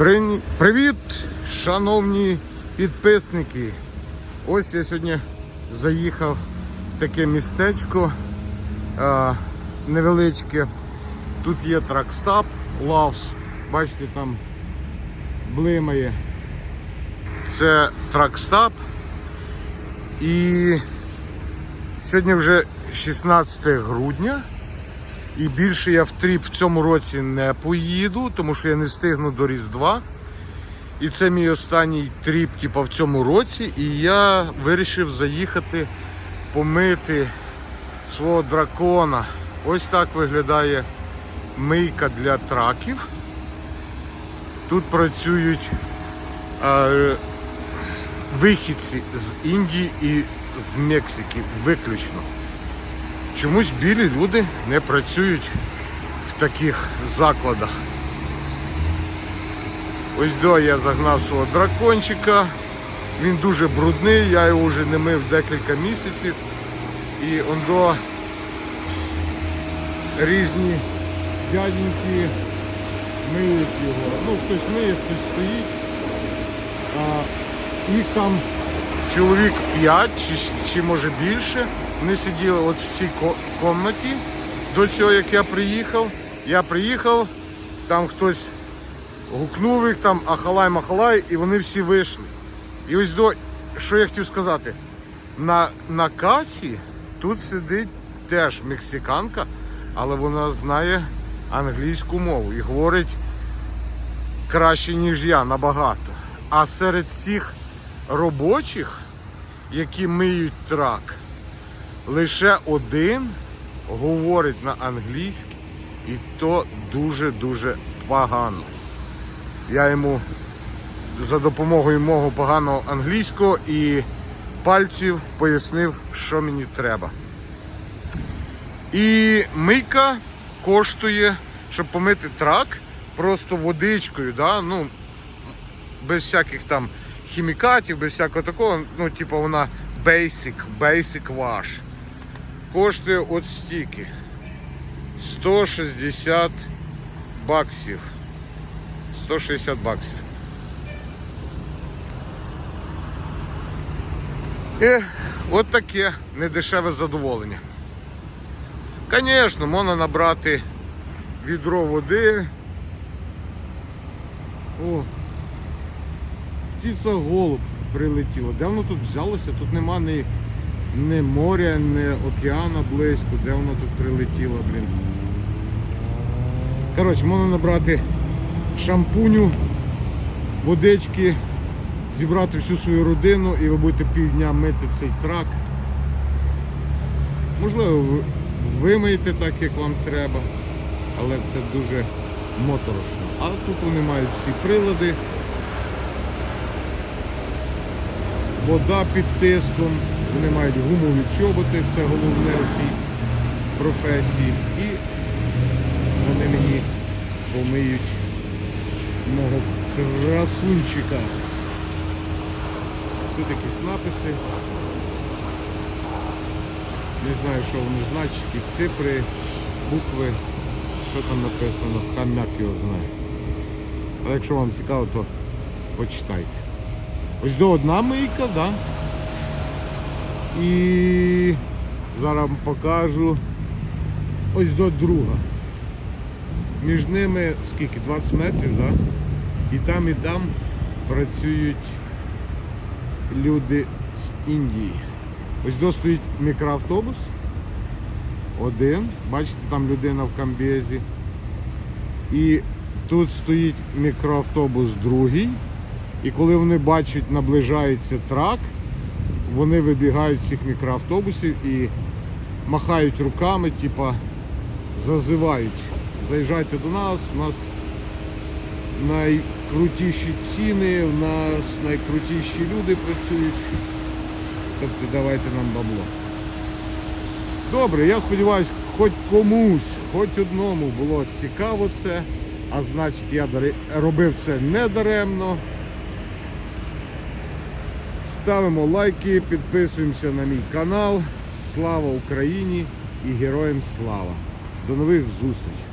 При- Привіт, шановні підписники. Ось я сьогодні заїхав в таке містечко а, невеличке. Тут є тракстап, лавс. Бачите, там блимає. Це тракстап. І сьогодні вже 16 грудня. І більше я в тріп в цьому році не поїду, тому що я не встигну до Різдва. І це мій останній тріп типу, в цьому році. І я вирішив заїхати помити свого дракона. Ось так виглядає мийка для траків. Тут працюють е, вихідці з Індії і з Мексики виключно. Чомусь білі люди не працюють в таких закладах. Ось до я загнав свого дракончика. Він дуже брудний, я його вже не мив декілька місяців. І он різні дяденьки миють його. Ну, хтось миє, хтось стоїть. А, їх там чоловік 5 чи, чи може більше. Вони сиділи от в цій комнаті до цього, як я приїхав. Я приїхав, там хтось гукнув їх там ахалай-махалай, і вони всі вийшли. І ось до, що я хотів сказати, на, на касі тут сидить теж мексиканка, але вона знає англійську мову і говорить краще, ніж я, набагато. А серед цих робочих, які миють трак, лише один говорить на англійській, і то дуже-дуже погано. Я йому за допомогою мого поганого англійського і пальців пояснив, що мені треба. І мийка коштує, щоб помити трак, просто водичкою, да? ну, без всяких там хімікатів, без всякого такого, ну, типу вона basic, basic wash. Коштує от стільки. 160 баксів. 160 баксів. І от таке недешеве задоволення. Звісно, можна набрати відро води. О, птиця голуб прилетіла. Де воно тут взялося? Тут нема ні, ні моря, ні океана близько. Де воно тут прилетіло, блін. Коротше, можна набрати шампуню, водички, зібрати всю свою родину і ви будете півдня мити цей трак. Можливо, ви вимиєте так, як вам треба, але це дуже моторошно. А тут вони мають всі прилади. Вода під тиском, вони мають гумові чоботи, це головне у цій професії. І вони мені помиють мого красунчика. Тут якісь написи. Не знаю, що вони значать, якісь цифри, букви, що там написано, хам'як його знає. Але якщо вам цікаво, то почитайте. Ось до одна мийка, да? І зараз вам покажу ось до друга. Між ними скільки? 20 метрів, да? І там, і там працюють люди з Індії. Ось до стоїть мікроавтобус. Один. Бачите, там людина в камбезі. І тут стоїть мікроавтобус другий. І коли вони бачать, наближається трак, вони вибігають з цих мікроавтобусів і махають руками, типа зазивають. Заїжджайте до нас, у нас найкрутіші ціни, у нас найкрутіші люди працюють. Тобто давайте нам бабло. Добре, я сподіваюся, хоч комусь, хоч одному було цікаво це, а значить я робив це не даремно. Ставимо лайки, підписуємося на мій канал. Слава Україні і героям слава! До нових зустрічей!